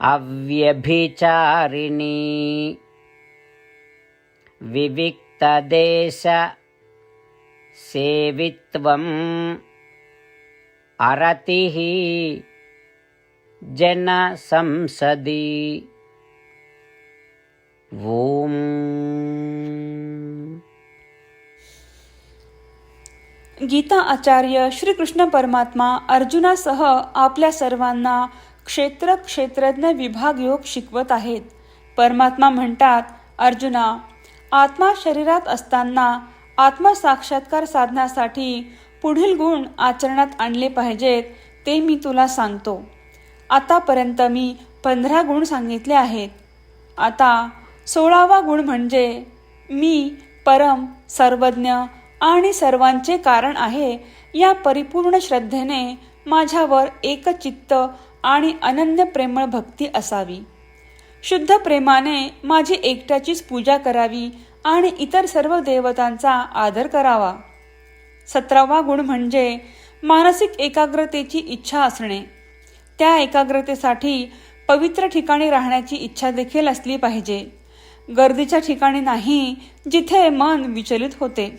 अव्यभिचारिणी। विविक्तदेश सेवित्वम्। अरतिः जनसंसदि। ॐ गीता आचार्य श्रीकृष्ण परमात्मा अर्जुनासह आपल्या सर्वांना क्षेत्र क्षेत्रज्ञ विभाग योग शिकवत आहेत. परमात्मा म्हणतात अर्जुना आत्मा शरीरात असताना आत्मसाक्षात्कार साधण्यासाठी पुढील गुण आचरणात आणले पाहिजेत ते मी तुला सांगतो. आतापर्यंत मी पंधरा गुण सांगितले आहेत. आता सोळावा गुण म्हणजे मी परम सर्वज्ञ आणि सर्वांचे कारण आहे या परिपूर्ण श्रद्धेने माझ्यावर एकचित्त आणि अनन्य प्रेमळ भक्ती असावी. शुद्ध प्रेमाने माझी एकट्याचीच पूजा करावी आणि इतर सर्व देवतांचा आदर करावा. सतरावा गुण म्हणजे मानसिक एकाग्रतेची इच्छा असणे. त्या एकाग्रतेसाठी पवित्र ठिकाणी राहण्याची इच्छा देखील असली पाहिजे. गर्दीच्या ठिकाणी नाही जिथे मन विचलित होते.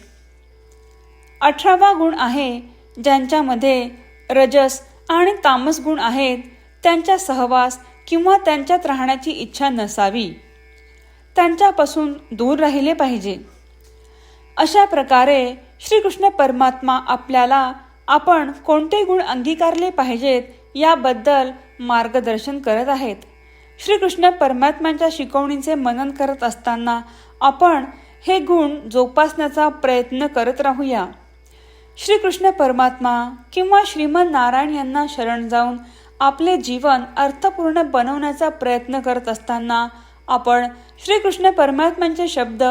अठरावा गुण आहे ज्यांच्यामध्ये रजस आणि तामस गुण आहेत त्यांच्या सहवास किंवा त्यांच्यात राहण्याची इच्छा नसावी. त्यांच्यापासून दूर राहिले पाहिजे. अशा प्रकारे श्रीकृष्ण परमात्मा आपल्याला आपण कोणते गुण अंगीकारले पाहिजेत याबद्दल मार्गदर्शन करत आहेत. श्रीकृष्ण परमात्म्यांच्या शिकवणीचे मनन करत असताना आपण हे गुण जोपासण्याचा प्रयत्न करत राहूया. श्रीकृष्ण परमात्मा किंवा श्रीमन नारायण यांना शरण जाऊन आपले जीवन अर्थपूर्ण बनवण्याचा प्रयत्न करत असताना आपण श्रीकृष्ण परमात्म्यांचे शब्द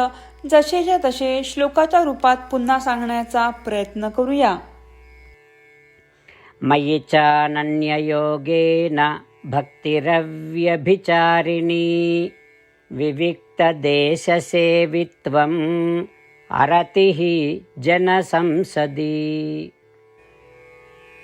जसेच्या तसे श्लोकाच्या रूपात पुन्हा सांगण्याचा प्रयत्न करूया. मयि चानन्ययोगेन भक्तिरव्यभिचारिणी विविक्तदेशसेवित्वम् अरतिः जनसंसदि।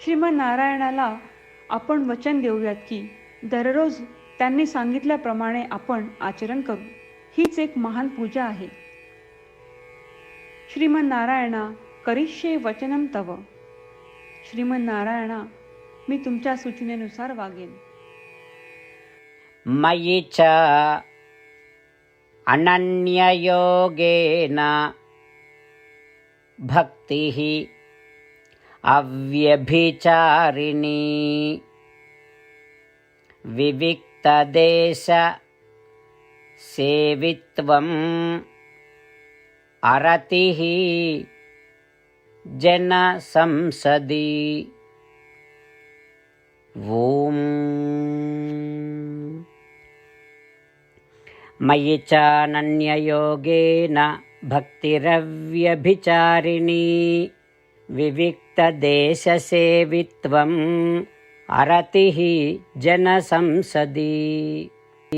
श्रीमनारायणाला आपण वचन देऊयात की दररोज त्यांनी सांगितल्याप्रमाणे आपण आचरण करू. हीच एक महान पूजा आहे. श्रीमनारायणा करिष्ये वचनम तव. श्रीमनारायणा मी तुमच्या सूचनेनुसार वागेन. मयि च अनन्ययोगेन ही अव्यभिचारिणी विविक्तदेश सेवित्वम् अरतिः जनसंसदि ॐ मयि चानन्ययोगेन भक्तिरव्यभिचारिणी देशसेवित्वम् अरतिः जनसंसदि।